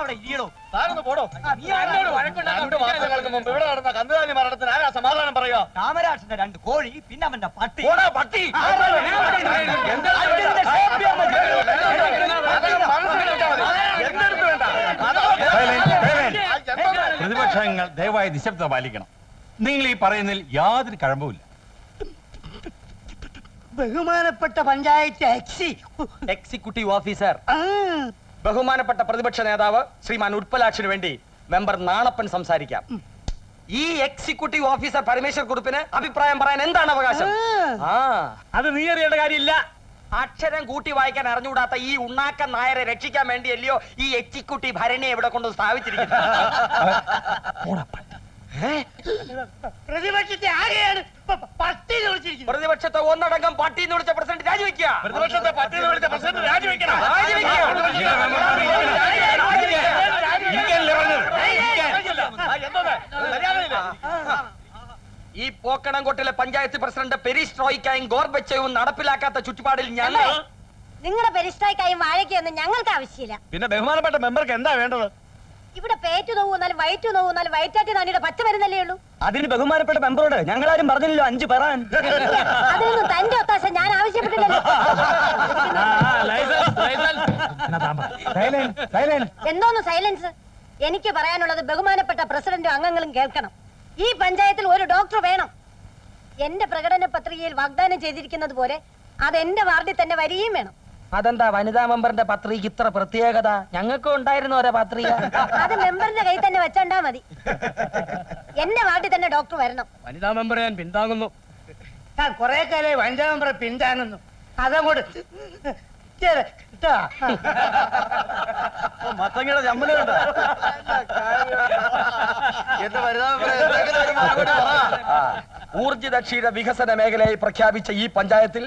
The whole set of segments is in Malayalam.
അവിടെ ഇരിയണോ താനൊന്ന് പോടോ രണ്ട് മാസങ്ങൾക്ക് മുമ്പ് ഇവിടെ നടന്ന കന്നുകാലി മരണത്തിന് ആരാ സമാധാനം പറയാ കാമരാജന്റെ രണ്ട് കോഴി പിന്നെ അവന്റെ പട്ടി പോടാ പട്ടി പ്രതിപക്ഷങ്ങൾ ദയവായി നിശബ്ദത പാലിക്കണം നിങ്ങൾ ഈ പറയുന്നതിൽ യാതൊരു കഴമ്പുമില്ല ബഹുമാനപ്പെട്ട പഞ്ചായത്ത് എക്സി എക്സിക്യൂട്ടീവ് ഓഫീസർ ബഹുമാനപ്പെട്ട പ്രതിപക്ഷ നേതാവ് ശ്രീമാൻ ഉൽപ്പലാക്ഷിന് വേണ്ടി മെമ്പർ നാണപ്പൻ സംസാരിക്കാം. ഈ എക്സിക്യൂട്ടീവ് ഓഫീസർ പരമേശ്വർ കുറുപ്പിന് അഭിപ്രായം പറയാൻ എന്താണ് അവകാശം? ആ. അത് നീ അറിയേണ്ട കാര്യമില്ല. അക്ഷരം കൂട്ടി വായിക്കാൻ അറിഞ്ഞുകൂടാത്ത ഈ ഉണ്ണാക്ക നായരെ രക്ഷിക്കാൻ വേണ്ടിയല്ലയോ ഈ എക്സിക്യൂട്ടീവ് ഭരണിയെ ഇവിടെ കൊണ്ട് സ്ഥാപിച്ചിരിക്കുന്നത്? പ്രതിപക്ഷത്തെ ആകെയാണ് പ- പ- വിളിച്ചിരിക്കുന്നത്? പ്രതിപക്ഷത്തെ ഒന്നടങ്കം പട്ടി എന്ന് വിളിച്ച പ്രസിഡന്റ് രാജിവെക്കുക. പ്രതിപക്ഷത്തെ പട്ടിന്ന് വിളിച്ച പ്രസിഡന്റ് രാജിവെക്കണം? ഈ പോക്കണംകോട്ടിലെ പഞ്ചായത്ത് പ്രസിഡന്റ് പെരിസ്ട്രോയിക്കായും ഗോർബച്ചയും നടപ്പിലാക്കാത്ത ചുറ്റുപാടിൽ ഞാൻ നിങ്ങളുടെ പെരിസ്ട്രോയിക്കായും വാഴയ്ക്കൊന്നും ഞങ്ങൾക്ക് ആവശ്യമില്ല. പിന്നെ ബഹുമാനപ്പെട്ട മെമ്പർക്ക് എന്താ വേണ്ടത്? ഇവിടെ പേറ്റു നോവുന്നാലും വയറ്റു നോവുന്നാലും വയറ്റാറ്റി നാണിയുടെ പച്ച വരുന്നല്ലേ ഉള്ളൂ അതിന് ബഹുമാനപ്പെട്ട മെമ്പറോട് ഞങ്ങളാരും പറഞ്ഞില്ലല്ലോ അഞ്ച് പെറാൻ അതിനൊന്നും തന്റെ ഒത്താശ ഞാൻ ആവശ്യപ്പെട്ടില്ലല്ലോ. എന്തോന്ന് സൈലൻസ് എനിക്ക് പറയാനുള്ളത് ബഹുമാനപ്പെട്ട പ്രസിഡന്റും അംഗങ്ങളും കേൾക്കണം ഈ പഞ്ചായത്തിൽ ഒരു ഡോക്ടർ വേണം എന്റെ പ്രകടന പത്രികയിൽ വാഗ്ദാനം ചെയ്തിരിക്കുന്നത് പോലെ അത് എന്റെ വാർഡിൽ തന്നെ വരികയും വേണം അതെന്താ വനിതാ മെമ്പറിന്റെ പത്രിക ഇത്ര പ്രത്യേകത? ഞങ്ങൾക്കും ഉണ്ടായിരുന്നു ഒരേ പത്രിക. അത് മെമ്പറിന്റെ കയ്യിൽ തന്നെ വെച്ചോണ്ടാ മതി. എന്റെ വാർഡിൽ തന്നെ ഡോക്ടർ വരണം. വനിതാ മെമ്പറെ ഞാൻ പിന്താങ്ങുന്നു. ഞാൻ കുറെ കാലമായി വനിതാ മെമ്പറെ പിന്താങ്ങുന്നു. അതങ്ങോട്ട്? മത്തങ്ങയുടെ എന്റെ വനിതാ മെമ്പറെ. ഊർജിത ക്ഷീര വികസന മേഖലയായി പ്രഖ്യാപിച്ച ഈ പഞ്ചായത്തിൽ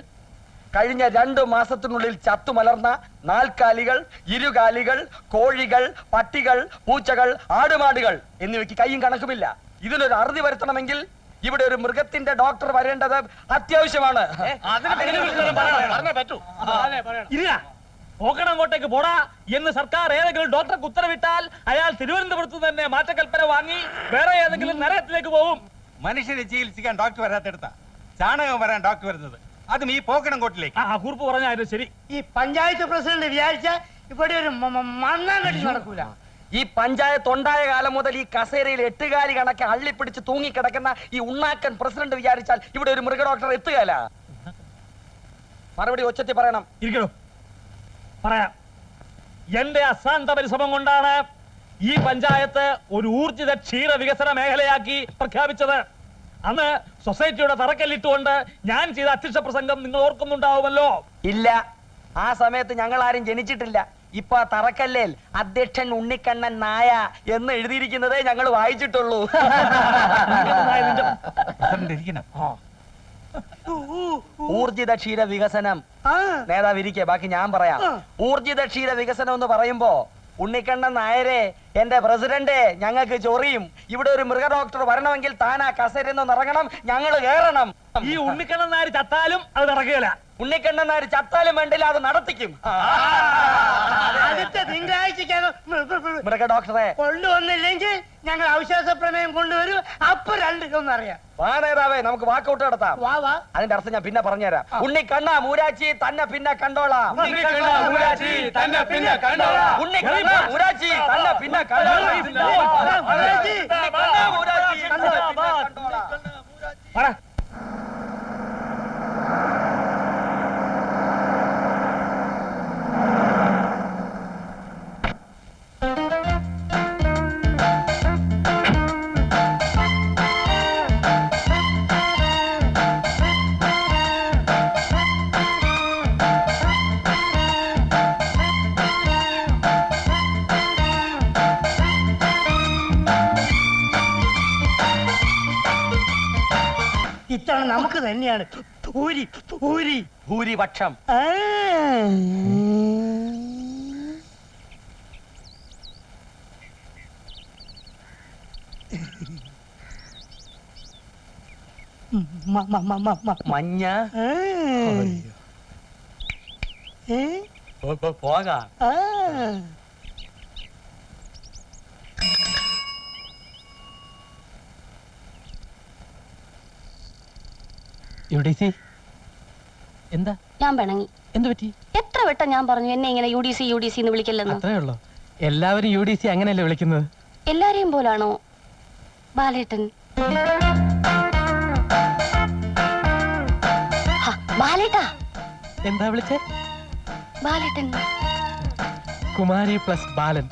കഴിഞ്ഞ രണ്ട് മാസത്തിനുള്ളിൽ ചത്തുമലർന്ന നാൽക്കാലികൾ ഇരുകാലികൾ കോഴികൾ പട്ടികൾ പൂച്ചകൾ ആടുമാടുകൾ എന്നിവയ്ക്ക് കൈയും കണക്കുമില്ല. ഇതിനൊരു അറുതി വരുത്തണമെങ്കിൽ ഇവിടെ ഒരു മൃഗത്തിന്റെ ഡോക്ടർ വരേണ്ടത് അത്യാവശ്യമാണ്. ഇല്ല പോക്കണങ്ങോട്ടേക്ക് പോടാ എന്ന് സർക്കാർ ഏതെങ്കിലും ഡോക്ടർക്ക് ഉത്തരവിട്ടാൽ അയാൾ തിരുവനന്തപുരത്ത് തന്നെ മാറ്റക്കൽപ്പന വാങ്ങി വേറെ ഏതെങ്കിലും നരകത്തിലേക്ക് പോകും. മനുഷ്യനെ ചികിത്സിക്കാൻ ഡോക്ടർ വരാത്തെടുത്ത ചാണകം വരാൻ ഡോക്ടർ വരുന്നത്. അതും ഈ പോക്കണം കോട്ടിലേക്ക്. ആ കുറിപ്പ് പറഞ്ഞായിരുന്നു ശരി. ഈ പഞ്ചായത്ത് പ്രസിഡന്റ് വിചാരിച്ച ഇവിടെ ഒരു മ- മ- മണ്ണാൻ കെട്ടി നടക്കൂല. ഈ പഞ്ചായത്ത് ഉണ്ടായ കാലം മുതൽ ഈ കസേരയിൽ എട്ടുകാലി കണക്ക് അള്ളിപ്പിടിച്ച് തൂങ്ങിക്കിടക്കുന്ന ഈ ഉണ്ണാക്കൻ പ്രസിഡന്റ് വിചാരിച്ചാൽ ഇവിടെ ഒരു മൃഗ ഡോക്ടർ എത്തുകയല്ല. മറുപടി ഒച്ചത്തി പറയണം. ഇരിക്കണോ. പറയാം. എന്റെ അശാന്ത പരിശ്രമം കൊണ്ടാണ് ഈ പഞ്ചായത്ത് ഒരു ഊർജിത ക്ഷീര വികസന മേഖലയാക്കി പ്രഖ്യാപിച്ചത്. അന്ന് സൊസൈറ്റിയുടെ തറക്കല്ലിട്ടുകൊണ്ട് ഞാൻ ചെയ്ത അധ്യക്ഷ പ്രസംഗം നിങ്ങൾ ഓർക്കുന്നുണ്ടാവുമല്ലോ. ഇല്ല. ആ സമയത്ത് ഞങ്ങൾ ആരും ജനിച്ചിട്ടില്ല. ഇപ്പൊ തറക്കല്ലേൽ അധ്യക്ഷൻ ഉണ്ണിക്കണ്ണൻ നായ എന്ന് എഴുതിയിരിക്കുന്നതേ ഞങ്ങൾ വായിച്ചിട്ടുള്ളൂ. ഊർജിത ക്ഷീര വികസനം. ആ. നേതാവ് ഇരിക്കെ ബാക്കി ഞാൻ പറയാം. ഊർജിത ക്ഷീര വികസനം എന്ന് പറയുമ്പോ ഉണ്ണിക്കണ്ണൻ നായരെ എന്റെ പ്രസിഡന്റ് ഞങ്ങൾക്ക് ചൊറിയും. ഇവിടെ ഒരു മൃഗ ഡോക്ടർ വരണമെങ്കിൽ താൻ ആ കസേരയിൽ നിന്ന് ഇറങ്ങണം. ഞങ്ങൾ കയറണം ഈ ഉണ്ണിക്കണ്ണൻ നായർ ചത്താലും അത് നടക്കുകയില്ല. ഉണ്ണിക്കണ്ണൻ നായർ ചത്താലും വേണ്ടില്ല അത് നടത്തിക്കും. അടുത്ത തിങ്കളാഴ്ചക്കകം മൃഗ ഡോക്ടറെ കൊണ്ടുവന്നില്ലെങ്കിൽ ഞങ്ങൾ അവിശ്വാസ പ്രമേയം കൊണ്ടുവരും. അപ്പൊ രണ്ടിക്കൊന്നറിയാം വാ നേതാവേ നമുക്ക് വാക്കൗട്ട് നടത്താം. വാ വാ. അതിന്റെ അർത്ഥം ഞാൻ പിന്നെ പറഞ്ഞുതരാം. ഉണ്ണിക്കണ്ണ മൂരാച്ചി തന്നെ പിന്നെ കണ്ടോളാം. ഉണ്ണിക്കണ്ണ, മൂരാച്ചി, തന്നെ പിന്നെ കണ്ടോളാം. ഉണ്ണിക്കണ്ണ ഇത്തവണ നമുക്ക് തന്നെയാണ് ഭൂരി ഭൂരി ഭൂരിപക്ഷം ആ. മ- മ- മ- മ- മ- മഞ്ഞ ആ. ഏ? പോകാം ആ. യുഡിസി എന്താ? ഞാൻ പിണങ്ങി. എന്തു പറ്റി? എത്ര വട്ടം ഞാൻ പറഞ്ഞു എന്നെ ഇങ്ങനെ U D C U D C എന്ന് വിളിക്കല്ലെന്ന്? അത്രേ ഉള്ളൂ? എല്ലാവരും യു ഡി സി അങ്ങനെയല്ലേ വിളിക്കുന്നത്? എല്ലാരെയും പോലാണോ? ബാലേട്ടൻ. ഹ, ബാലേട്ടാ. എന്താ വിളിച്ചേ? ബാലേട്ടൻ. കുമാരി പ്ലസ് ബാലൻ.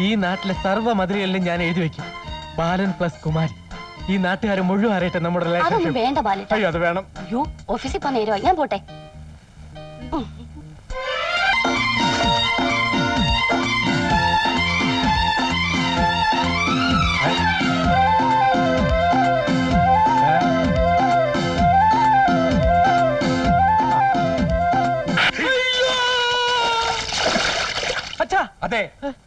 ഈ നാട്ടിലെ സർവ മതിലുകളിലും ഞാൻ എഴുതി വെക്കും ബാലൻ പ്ലസ് കുമാരി. ഈ നാട്ടുകാർ മുഴുവൻ അറിയട്ടെ നമ്മുടെ അതൊന്നും റിലേഷൻഷിപ്പ് വേണ്ട ബാലേട്ട. അയ്യോ അത് വേണം. അയ്യോ ഓഫീസിൽ പോകാൻ നേരമായി. ഞാൻ പോട്ടെ. അതെ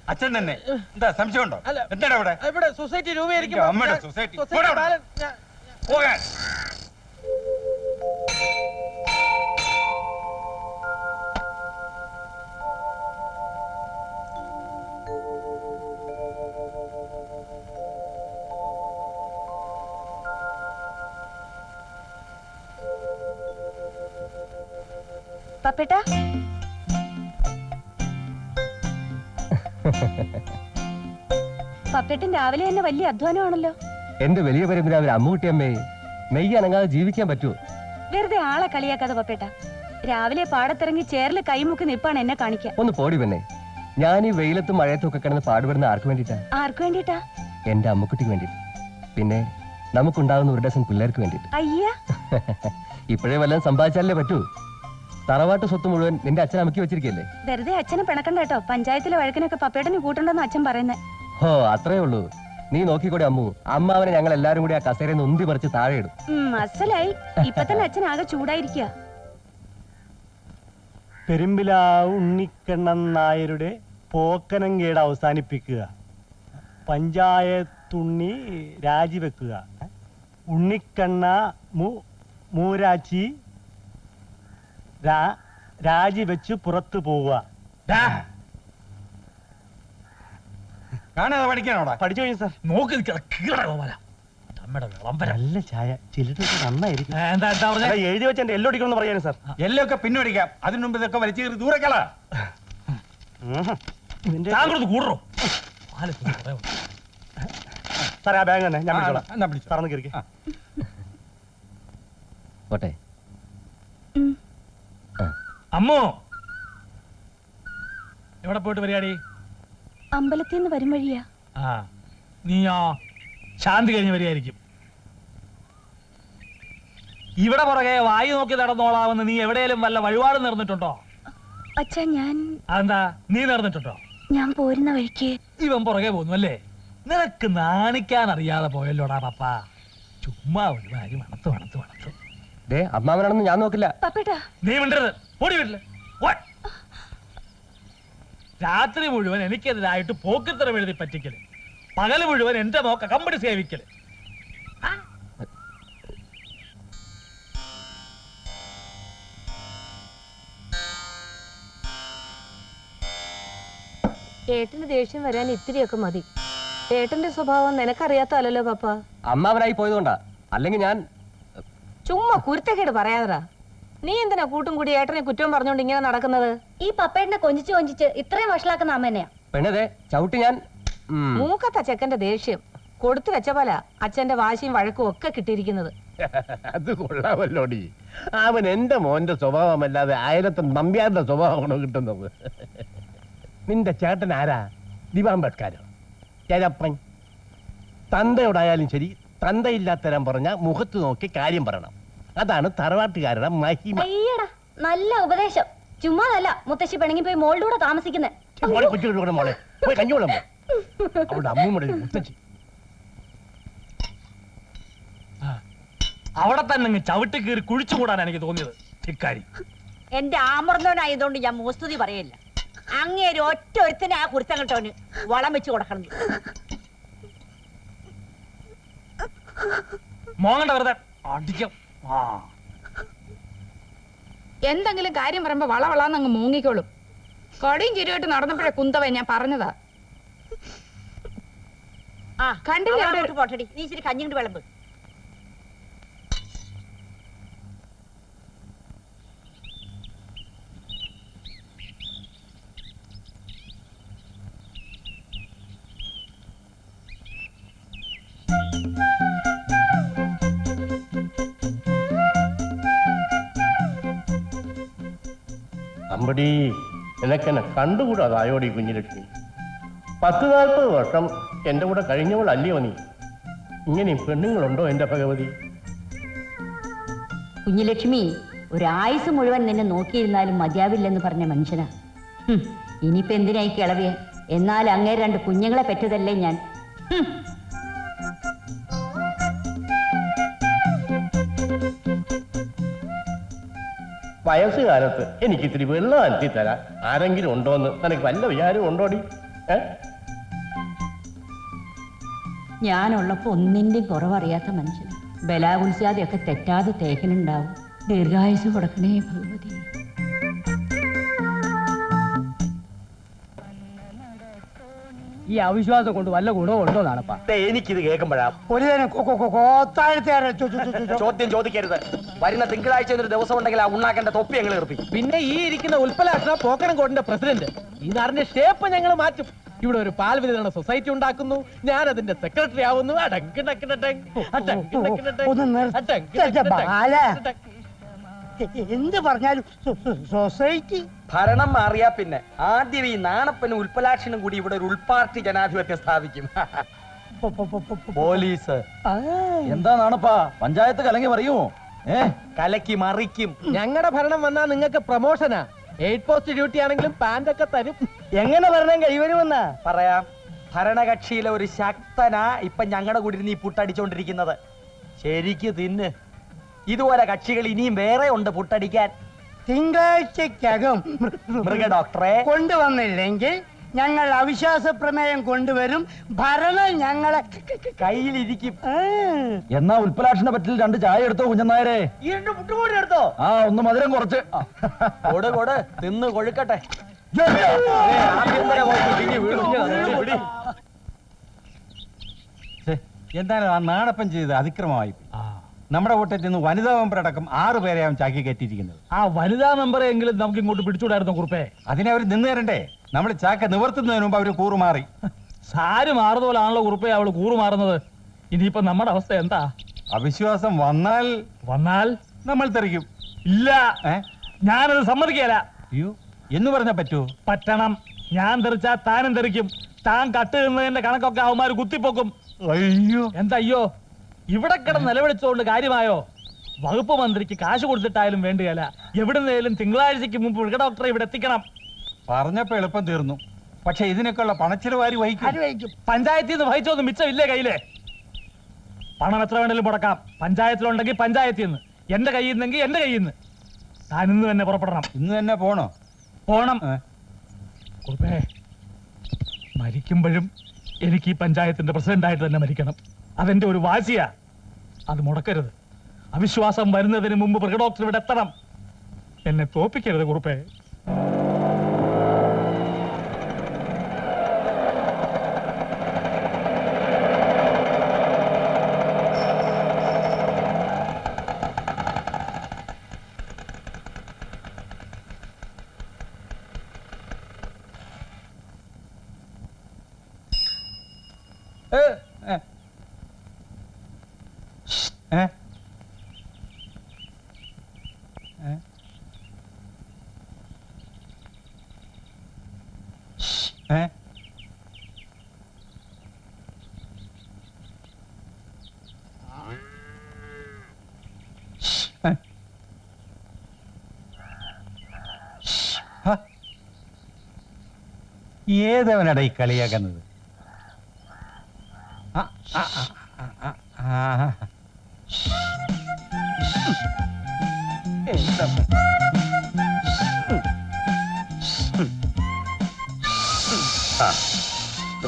അച്ഛൻ തന്നെ. എന്താ സംശയമുണ്ടോ? അല്ല. എന്താണ് ഇവിടെ ഇവിടെ സൊസൈറ്റി രൂപീകരിക്കും അമ്മയുടെ സൊസൈറ്റി. പോകാൻ. രാവിലെ തന്നെ വലിയ അധ്വാനമാണല്ലോ. എന്റെ വലിയ പരമ്പരാവൻ അമ്മൂട്ടിയമ്മേ നെയ്യ് അനങ്ങാതെ ജീവിക്കാൻ പറ്റുമോ വെറുതെ ആളെ കളിയാക്കാതെ പപ്പേട്ട രാവിലെ പാടത്തിറങ്ങി ചേറിൽ കൈമുക്കി നിപ്പാണ് എന്നെ കാണിക്കുക ഒന്ന് പോടി പെണ്ണേ. ഞാൻ ഈ വെയിലത്തും മഴയത്തും ഒക്കെ കിടന്ന് പാടുപെടുന്ന ആർക്ക് വേണ്ടിട്ടാ ആർക്ക് വേണ്ടിട്ടാ എന്റെ അമ്മക്കുട്ടിക്ക് വേണ്ടിട്ട് പിന്നെ നമുക്കുണ്ടാകുന്ന ഒരു ഡസൻ പിള്ളേർക്ക് വേണ്ടിട്ട് അയ്യ. ഇപ്പോഴേ വല്ലതും സമ്പാദിച്ചാലേ പറ്റൂ? തറവാട്ട് സ്വത്ത് മുഴുവൻ നിന്റെ അച്ഛൻ അമുക്കി വെച്ചിരിക്കല്ലേ വെറുതെ അച്ഛനെ പിണക്കണ്ട കേട്ടോ. പഞ്ചായത്തിലെ വഴക്കിനൊക്കെ പപ്പേട്ടന് കൂട്ടണ്ടെന്ന് അച്ഛൻ പറയുന്നേ. ഹോ അത്രേ ഉള്ളൂ. നീ നോക്കിക്കൂടെ അമ്മു. അമ്മാവനെ ഞങ്ങൾ എല്ലാരും കൂടി ആ കസേരയിൽ നിന്ന് ഉന്തി മറിച്ച് താഴെ ഇടും. അസലായി. ഇപ്പൊ തന്നെ അച്ഛൻ ആകെ ചൂടായിരിക്കുക പെരുമ്പിലാവ് ഉണ്ണിക്കണ്ണൻ നായരുടെ പോക്കനങ്കേട് അവസാനിപ്പിക്കുക. പഞ്ചായത്തുണ്ണി രാജിവെക്കുക. ഉണ്ണിക്കണ്ണ മു മൂരാച്ചി രാ- രാജിവെച്ച് പുറത്തു പോവുക. കാണാതെ പഠിക്കാനോടാ പഠിച്ചു കഴിഞ്ഞു സാർ നോക്കി നിൽക്കാതെ കീറ ഗോപാല അമ്മയുടെ വിളംബരം. നല്ല ചായ. ചില്ലിട്ട് നന്നായിരിക്കും. എന്താ എന്താ പറഞ്ഞേ? എടാ, എഴുതി വെച്ച എന്റെ എല്ലോ അടിക്കണമെന്ന് പറയാനും സാർ എല്ലൊക്കെ പിന്നോടിക്കാം അതിനു മുമ്പ് ഇതൊക്കെ വലിച്ചു കയറി ദൂരെ കളാ. താങ്കളൊന്ന് കൂടറോ. പാൽ കുറേ. സാറേ ആ ബാങ്ക് തന്നെ. ഞാൻ വിളിച്ചോളാം എന്നാ പിടിച്ചോ. സാറൊന്ന് കയറിക്ക് ആ. പോട്ടെ. അമ്മോ. എവിടെ പോയിട്ട് പരിപാടി? അമ്പലത്തിൽ നിന്ന് വരും വഴിയാ. ആ നീയോ? ശാന്തി കഴിഞ്ഞ് വരികയായിരിക്കും ഇവിടെ പുറകെ വായി നോക്കി നടന്നോളാമെന്ന് നീ എവിടെയെങ്കിലും വല്ല വഴിപാട് നേർന്നിട്ടുണ്ടോ? അച്ഛാ ഞാൻ അതെന്താ? നീ നേർന്നിട്ടുണ്ടോ? ഞാൻ പോരുന്ന വഴിക്ക്. ഇവൻ പുറകെ പോന്നു അല്ലേ? നിനക്ക് നാണിക്കാൻ അറിയാതെ പോയല്ലോടാ പപ്പ. ചുമ്മാ ഒരു വാരി മണത്ത് മണത്ത് മണത്ത് ദേ അമ്മാവനാണെന്ന് ഞാൻ നോക്കില്ല. പപ്പേട്ടാ. നീ മിണ്ടരുത്. ഓടി വീട്ടിൽ. രാത്രി മുഴുവൻ എനിക്കെതിരായിട്ട് പോക്കിത്തരം എഴുതി പറ്റിക്കൽ. പകൽ മുഴുവൻ എന്റെ നോക്ക കമ്പടി സേവിക്കൽ. ഏട്ടന് ദേഷ്യം വരാൻ ഇത്തിരിയൊക്കെ മതി. ഏട്ടന്റെ സ്വഭാവം നിനക്കറിയാത്തല്ലോ പപ്പ. അമ്മാവനായി പോയതുകൊണ്ടാ. അല്ലെങ്കിൽ ഞാൻ ചുമ്മാ കുരുത്തക്കേട് പറയാതടാ. നീ എന്തിനാ കൂട്ടും കൂടി ഏട്ടനെ കുറ്റം പറഞ്ഞോണ്ട് ഇങ്ങനെ നടക്കുന്നത്? ഈ പപ്പേട്ടനെ കൊഞ്ചിച്ച് കൊഞ്ചിച്ച് ഇത്രയും വഷളാക്കുന്ന അമ്മേനെയാ പെണ്ണതേ ചവിട്ടി ഞാൻ ഉം. മൂക്കത്ത ചെക്കന്റെ ദേഷ്യം. കൊടുത്തു വെച്ച പോലെ അച്ഛന്റെ വാശിയും വഴക്കും ഒക്കെ കിട്ടിയിരിക്കുന്നത്. അത് കൊള്ളാമല്ലോടി അവൻ എന്റെ മോന്റെ സ്വഭാവമല്ലാതെ അയലത്തെ നമ്പ്യാരുടെ സ്വഭാവമാണോ കിട്ടുന്നത്? നിന്റെ ചേട്ടൻ ആരാ? ദിവാംബേഡ്കാരോ? ചേരപ്പൻ തന്തയോടായാലും ശരി തന്തയില്ലാത്തരം പറഞ്ഞ മുഖത്ത് നോക്കി കാര്യം പറയണം. അതാണ് തറവാട്ടുകാരുടെ മഹിമ. അയ്യടാ നല്ല ഉപദേശം. ചുമ്മാതല്ല മുത്തശ്ശി പെണങ്ങി പോയി മോളുടെ കൂടെ താമസിക്കുന്നേ മോളെ. പോയി കഞ്ഞോളം. അവളുടെ അമ്മൂമ്മയുടെ അവിടെ തന്നെ ചവിട്ടി കീറി കുഴിച്ചുകൂടാൻ എനിക്ക് തോന്നിയത്. ഇക്കാരി എന്റെ ആമർന്നവനായതുകൊണ്ട് ഞാൻ മോസ്തുതി പറയില്ല. അങ്ങേര് ഒറ്റ ഒരുത്തനെ ആ കുരുത്തം കിട്ടവന് വളം വെച്ച് കൊടുക്കണം മോങ്ങണ്ട വെറുതെ. അടിക്കാം. എന്തെങ്കിലും കാര്യം പറയുമ്പോ വളവളാന്ന് അങ്ങ് മൂങ്ങിക്കോളും. കൊടിയും ചിരിയായിട്ട് നടന്നപ്പോഴേ കുന്തവ ഞാൻ പറഞ്ഞതാ. കണ്ടില്ല അവിടെ ഒരു- നീ ഇച്ചിരി കഞ്ഞിങ്ങോട്ട് വിളമ്പ്. അമ്പടി നിനക്കെന്നെ കണ്ടുകൂടാതായോടി കുഞ്ഞിലക്ഷ്മി. പത്ത് നാൽപ്പത് വർഷം എന്റെ കൂടെ കഴിഞ്ഞവളല്ലയോ നീ? ഇങ്ങനെ പെണ്ണുങ്ങളുണ്ടോ എന്റെ ഭഗവതി? കുഞ്ഞുലക്ഷ്മി ഒരായുസ് മുഴുവൻ നിന്നെ നോക്കിയിരുന്നാലും മതിയാവില്ലെന്ന് പറഞ്ഞ മനുഷ്യനാ. ഇനിയിപ്പോ എന്തിനായി കിളവിയ? എന്നാൽ അങ്ങേ രണ്ട് കുഞ്ഞുങ്ങളെ പെറ്റതല്ലേ ഞാൻ. വയസ്സുകാലത്ത് എനിക്ക് ഇത്തിരി വെള്ളം അലത്തി തരാൻ ആരെങ്കിലും ഉണ്ടോന്ന് നിനക്ക് വല്ല വിചാരം ഉണ്ടോടി ഞാനുള്ളപ്പോ ഒന്നിന്റെയും കുറവറിയാത്ത മനുഷ്യൻ. ബലാകുൽസ്യാതെയൊക്കെ തെറ്റാതെ തേക്കനുണ്ടാവും ദീർഘായുസ് കൊടുക്കണേ ഭഗവതി. ഈ അവിശ്വാസം കൊണ്ട് വല്ല ഗുണവും ഉണ്ടോ നാണപ്പാ? എനിക്കിത് കേൾക്കുമ്പോഴാ. ഒരു ചോദ്യം ചോദിക്കരുത്. വരുന്ന തിങ്കളാഴ്ച എന്നൊരു ദിവസം ഉണ്ടെങ്കിൽ ആ ഉണ്ണാക്കന്റെ തൊപ്പി ഞങ്ങൾ ഏർപ്പിക്കും പിന്നെ ഈ ഇരിക്കുന്ന ഉൽപ്പലാക്ഷ പോക്കനം കോട്ടിന്റെ പ്രസിഡന്റ് ഈ നാടിന്റെ ഷേപ്പ് ഞങ്ങൾ മാറ്റും. ഇവിടെ ഒരു പാൽ വിതരണ സൊസൈറ്റി ഉണ്ടാക്കുന്നു. ഞാൻ അതിന്റെ സെക്രട്ടറി ആവുന്നു. അടങ്ക് എന്ത് പറഞ്ഞാലും സൊസൈറ്റി? ഭരണം മാറിയാ പിന്നെ. ആദ്യം ഈ നാണപ്പനും ഉൽപ്പലാക്ഷനും കൂടി ഇവിടെ ഒരു ഉൾപാർട്ടി ജനാധിപത്യം സ്ഥാപിക്കും. പോലീസ്. എന്താ നാണപ്പാ? പഞ്ചായത്ത് കലങ്ങി പറയൂ ഏ? കലക്കി മറിക്കും. ഞങ്ങളുടെ ഭരണം വന്നാ നിങ്ങൾക്ക് പ്രൊമോഷനാ. എയ്റ്റ് പോസ്റ്റ് ഡ്യൂട്ടി ആണെങ്കിലും ഒക്കെ തരും. എങ്ങനെ ഭരണം കൈവരുമെന്നാ പറയാം. ഭരണകക്ഷിയിലെ ഒരു ശക്തനാ ഇപ്പൊ ഞങ്ങളുടെ കൂടി ഇരുന്ന് ഈ പുട്ടടിച്ചോണ്ടിരിക്കുന്നത്. ശരിക്ക് തിന്ന്. ഇതുപോലെ കക്ഷികൾ ഇനിയും വേറെ ഉണ്ട് പുട്ടടിക്കാൻ. തിങ്കളാഴ്ചക്കകം മൃഗ ഡോക്ടറെ. കൊണ്ടുവന്നില്ലെങ്കിൽ ഞങ്ങൾ അവിശ്വാസ പ്രമേയം കൊണ്ടുവരും ഭരണം ഞങ്ങളെ കയ്യിലിരിക്കും. എന്നാ ഉൽപ്പലാക്ഷനെ പറ്റിൽ രണ്ട് ചായ എടുത്തോ കുഞ്ഞന്നായരെ ഈ രണ്ട് മുട്ടുകൂടി എടുത്തോ? ആ ഒന്ന് മധുരം കുറച്ച്. കൊട് കൊട്. തിന്ന് കൊഴുക്കട്ടെ. എന്താണ് ആ നാടപ്പം ചെയ്ത് അതിക്രമമായി? നമ്മുടെ കൂട്ടത്തിൽ നിന്ന് വനിതാ മെമ്പർ അടക്കം ആറ് പേരെ അവൻ ചാക്കി കയറ്റിയിരിക്കുന്നത്. ആ വനിതാ മെമ്പറെ എങ്കിലും നമുക്ക് ഇങ്ങോട്ട് പിടിച്ചുകൂടായിരുന്നു കുറുപ്പേ. അതിനെ അവർ നിന്ന് തരണ്ടേ? നമ്മൾ ചാക്ക നിവർത്തുന്നതിന് മുമ്പ് അവർ കൂറുമാറി. സാരി മാറുന്ന പോലാണല്ലോ കുറുപ്പേ അവൾ കൂറുമാറുന്നത്. ഇനിയിപ്പോ നമ്മുടെ അവസ്ഥ എന്താ? അവിശ്വാസം വന്നാൽ വന്നാൽ നമ്മൾ തെറിക്കും. ഇല്ല. ഞാനത് സമ്മതിക്കല. അയ്യോ എന്ന് പറഞ്ഞാൽ പറ്റൂ? പറ്റണം. ഞാൻ തെറിച്ചാ താനും തെറിക്കും. താൻ കട്ട് നിന്നതിന്റെ കണക്കൊക്കെ അവന്മാര് കുത്തിപ്പൊക്കും. അയ്യോ. എന്താ അയ്യോ? ഇവിടെ കിടന്ന് നിലവിളിച്ചോണ്ട് കാര്യമായോ? വകുപ്പ് മന്ത്രിക്ക് കാശ് കൊടുത്തിട്ടായാലും വേണ്ടുകയല്ല എവിടുന്നേലും തിങ്കളാഴ്ചക്ക് മുമ്പ് മൃഗ ഡോക്ടറെ ഇവിടെ എത്തിക്കണം. പറഞ്ഞപ്പോ എളുപ്പം തീർന്നു. പക്ഷെ ഇതിനൊക്കെയുള്ള പണച്ചിലവാരി വഹിക്കും? പഞ്ചായത്തിൽ നിന്ന് വഹിച്ചൊന്നും മിച്ചമില്ലേ കയ്യിലെ? പണം എത്ര വേണേലും മുടക്കാം. പഞ്ചായത്തിലുണ്ടെങ്കിൽ പഞ്ചായത്തിൽ നിന്ന് എന്റെ കയ്യിൽ നിന്നെങ്കിൽ എന്റെ കയ്യിൽ നിന്ന് താൻ ഇന്ന് തന്നെ പുറപ്പെടണം. ഇന്ന് തന്നെ പോണോ? പോണം? കുറുപ്പേ മരിക്കുമ്പോഴും എനിക്ക് ഈ പഞ്ചായത്തിന്റെ പ്രസിഡന്റായിട്ട് തന്നെ മരിക്കണം. അതെന്റെ ഒരു വാശിയാ. അത് മുടക്കരുത്. അവിശ്വാസം വരുന്നതിന് മുമ്പ് മൃഗഡോക്ടർ ഇവിടെ എത്തണം. എന്നെ തോപ്പിക്കരുത് കുറുപ്പേ. ഏതവനടാ ഈ കളിയാക്കുന്നത്?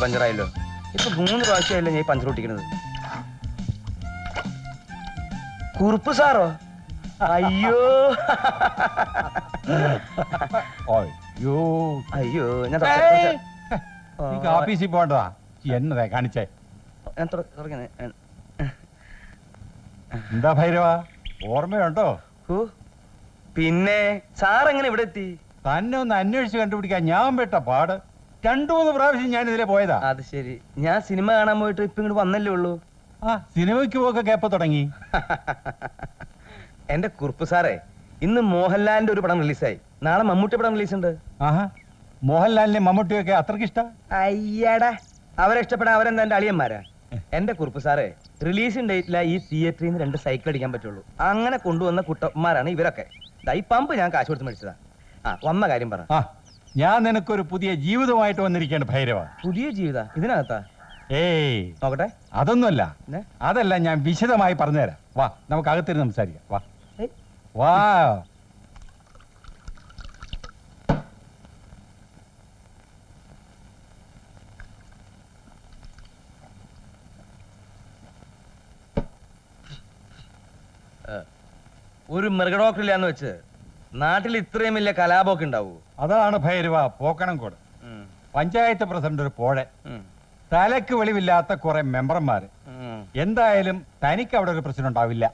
പഞ്ചറായല്ലോ. ഇപ്പൊ മൂന്ന് പ്രാവശ്യമായല്ലോ ഞാൻ പഞ്ചർ ഒട്ടിക്കണത് കുറുപ്പ് സാറോ? അയ്യോ. അയ്യോ. അയ്യോ ഞാൻ ഏയ്! ഓഫീസിൽ പോണ്ടതാ എന്നതാ കാണിച്ചേ. ഞാൻ. എന്താ ഭൈരവ? ഓർമ്മയുണ്ടോ? ഹോ, പിന്നെ സാർ എങ്ങനെ ഇവിടെ എത്തി? തന്നെ ഒന്ന് അന്വേഷിച്ച് കണ്ടുപിടിക്കാൻ ഞാൻ പെട്ട പാട്. രണ്ടു മൂന്ന് പ്രാവശ്യം ഞാൻ ഇതിലെ പോയതാ. അത് ശരി. ഞാൻ സിനിമ കാണാൻ പോയിട്ട് ഇപ്പൊ ഇങ്ങോട്ട് വന്നല്ലേ ഉള്ളൂ. ആ സിനിമയ്ക്ക് പോക്കെ കേപ്പ തുടങ്ങി? എന്റെ കുറുപ്പ് സാറേ ഇന്ന് മോഹൻലാലിന്റെ ഒരു പടം റിലീസായി. നാളെ മമ്മൂട്ടി പടം റിലീസ് ഉണ്ട് ആഹാ. മോഹൻലാലിനെ മമ്മൂട്ടിയൊക്കെ അത്രയ്ക്ക് ഇഷ്ടം? അയ്യടാ. അവരെ ഇഷ്ടപ്പെടാൻ അവരെന്താ എന്റെ അളിയന്മാരാ? എന്റെ കുറുപ്പ് സാറേ റിലീസിംഗ് ഡേറ്റില ഈ തിയേറ്ററിൽ നിന്ന് രണ്ട് സൈക്കിൾ അടിക്കാൻ പറ്റുള്ളൂ. അങ്ങനെ കൊണ്ടുവന്ന കുട്ടന്മാരാണ് ഇവരൊക്കെ. ഈ പമ്പ് ഞാൻ കാശ് കൊടുത്ത് മേടിച്ചതാ. ആ വന്ന കാര്യം പറ. ആ ഞാൻ നിനക്കൊരു പുതിയ ജീവിതമായിട്ട് വന്നിരിക്കേണ്ട ഭൈരവ. പുതിയ ജീവിത? ഇതിനകത്താ? ഏയ്. നോക്കട്ടെ. അതൊന്നുമല്ല? അതല്ല ഞാൻ വിശദമായി പറഞ്ഞുതരാം. വാ നമുക്ക് അകത്തിരുന്ന് സംസാരിക്കാം. വാ. മൃഗ ഒരു മൃഗഡോക്ടറില്ലാന്ന് വെച്ച് നാട്ടിൽ ഇത്രയും വലിയ കലാപമൊക്കെ ഉണ്ടാവൂ? അതാണ് ഭൈരവ പോക്കണംകോട്. പഞ്ചായത്ത് പ്രസിഡന്റ് ഒരു പോഴെ തലക്ക് വെളിവില്ലാത്ത കുറെ മെമ്പർമാര്. എന്തായാലും തനിക്ക് അവിടെ ഒരു പ്രശ്നം ഉണ്ടാവില്ല.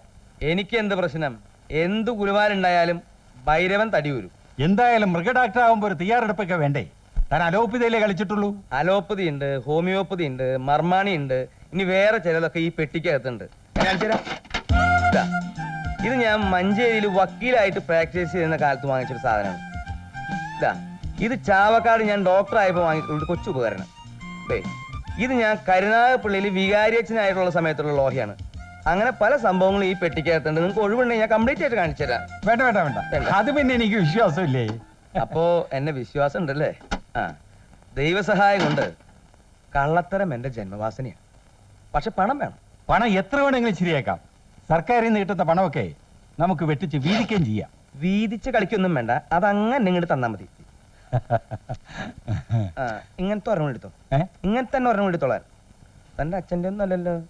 എനിക്ക് എന്ത് പ്രശ്നം? എന്ത് കുലുമാലുണ്ടായാലും ഭൈരവൻ തടി വരും എന്തായാലും മൃഗഡാക്ടർ ആവുമ്പോ ഒരു തയ്യാറെടുപ്പൊക്കെ വേണ്ടേ? താൻ അലോപ്പതിയിലേ കളിച്ചിട്ടുള്ളൂ? അലോപ്പതി ഉണ്ട് ഹോമിയോപ്പതി ഉണ്ട് മർമാണി ഉണ്ട് ഇനി വേറെ ചിലതൊക്കെ ഈ പെട്ടിക്കകത്തുണ്ട്. ഇത് ഞാൻ മഞ്ചേരിയിൽ വക്കീലായിട്ട് പ്രാക്ടീസ് ചെയ്യുന്ന കാലത്ത് വാങ്ങിച്ചൊരു സാധനമാണ്. ഇതാ ഇത് ചാവക്കാട് ഞാൻ ഡോക്ടറായപ്പോൾ വാങ്ങി ഒരു കൊച്ചു ഉപകരണം. ഇത് ഞാൻ കരുനാഗപ്പള്ളിയിൽ വികാരിയച്ഛനായിട്ടുള്ള സമയത്തുള്ള ലോഹയാണ്. അങ്ങനെ പല സംഭവങ്ങളും ഈ പെട്ടിക്കകത്തുണ്ട്. നിങ്ങൾക്ക് ഒഴിവുണ്ടെങ്കിൽ ഞാൻ കംപ്ലീറ്റ് ആയിട്ട് കാണിച്ചു തരാം. വേണ്ട വേണ്ട വേണ്ട. അത് പിന്നെ എനിക്ക് വിശ്വാസമില്ലേ? അപ്പോ എന്നെ വിശ്വാസം ഉണ്ടല്ലേ? ആ. ദൈവസഹായം കൊണ്ട് കള്ളത്തരം എന്റെ ജന്മവാസനയാണ്. പക്ഷെ പണം വേണം. പണം എത്ര വേണമെങ്കിലും ശരിയാക്കാം. സർക്കാരിൽ നിന്ന് കിട്ടുന്ന പണമൊക്കെ നമുക്ക് വെട്ടിച്ച് വീതിക്കുകയും ചെയ്യാം. വീതിച്ച് കളിക്കൊന്നും വേണ്ട. അതങ്ങനെ ഇങ്ങോട്ട് തന്നാ മതി. ഇങ്ങനത്തെ ഒരെണ്ണം എടുത്തോ? ഇങ്ങനത്തെ തന്നെ ഒരെണ്ണം എടുത്തോളാൻ. തന്റെ അച്ഛന്റെ ഒന്നും അല്ലല്ലോ.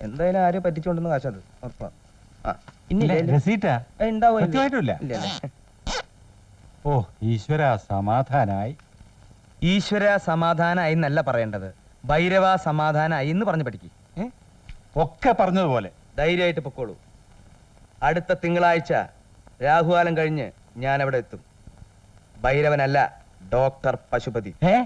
എന്തായാലും ആരും പറ്റിച്ചോണ്ടെന്ന് കാശത്. ഉറപ്പാ. ആ ഇനി. ഓ ഈശ്വര സമാധാനായി. ഈശ്വര സമാധാനായി എന്നല്ല പറയേണ്ടത്. ഭൈരവ സമാധാനായി എന്ന് പറഞ്ഞു പഠിക്കി. ഒക്കെ പറഞ്ഞതുപോലെ. ധൈര്യമായിട്ട് പൊക്കോളൂ. അടുത്ത തിങ്കളാഴ്ച രാഹുകാലം കഴിഞ്ഞ് ഞാൻ അവിടെ എത്തും. ഭൈരവനല്ല ഡോക്ടർ പശുപതി. ഏ?